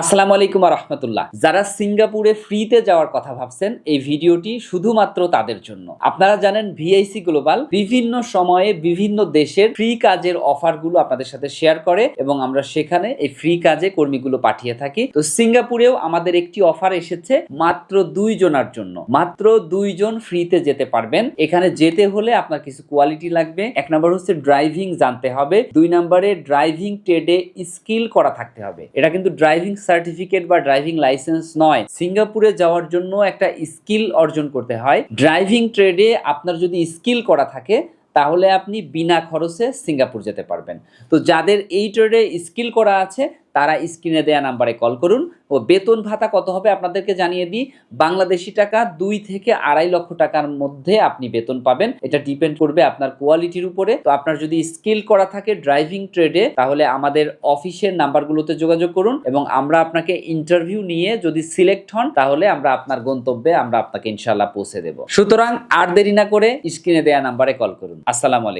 আসসালামু আলাইকুম রহমতুল্লাহ যারা সিঙ্গাপুরে ফ্রিতে যাওয়ার কথা ভাবছেন, এই ভিডিওটি শুধুমাত্র তাদের জন্য। আপনারা জানেন, ভিআইসি গ্লোবাল বিভিন্ন সময়ে বিভিন্ন দেশের ফ্রি কাজের অফারগুলো আপনাদের সাথে শেয়ার করে এবং আমরা সেখানে এই ফ্রি কাজে কর্মীগুলো পাঠিয়ে থাকি। তো সিঙ্গাপুরেও আমাদের একটি অফার এসেছে মাত্র দুই জনের জন্য। মাত্র দুইজন ফ্রিতে যেতে পারবেন। এখানে যেতে হলে আপনার কিছু কোয়ালিটি লাগবে। এক নম্বর হচ্ছে ড্রাইভিং জানতে হবে। দুই নম্বরে ড্রাইভিং ট্রেডে স্কিল করা থাকতে হবে। এটা কিন্তু ড্রাইভিং সার্টিফিকেট বা ড্রাইভিং লাইসেন্স নয়। সিঙ্গাপুরে যাওয়ার জন্য একটা স্কিল অর্জন করতে হয়। ড্রাইভিং ট্রেডে আপনার যদি স্কিল করা থাকে, তাহলে আপনি বিনা খরচে সিঙ্গাপুর যেতে পারবেন। তো যাদের এই ট্রেডে স্কিল করা আছে তারা স্ক্রিনে দেয়া নাম্বারে কল করুন ও বেতন ভাতা কত হবে আপনাদেরকে জানিয়ে দিই। বাংলাদেশি টাকা দুই থেকে আড়াই লক্ষ টাকার মধ্যে আপনি বেতন পাবেন। এটা ডিপেন্ড করবে আপনার কোয়ালিটির উপরে। তো আপনার যদি স্কিল করা থাকে ড্রাইভিং ট্রেডে তাহলে আমাদের অফিসের নাম্বারগুলোতে যোগাযোগ করুন এবং আমরা আপনাকে ইন্টারভিউ নিয়ে যদি সিলেক্ট হন, তাহলে আমরা আপনার গন্তব্যে আমরা আপনাকে ইনশাল্লাহ পৌঁছে দেব। সুতরাং আর দেরি না করে স্ক্রিনে দেয়া নাম্বারে কল করুন। আসসালামু আলাইকুম।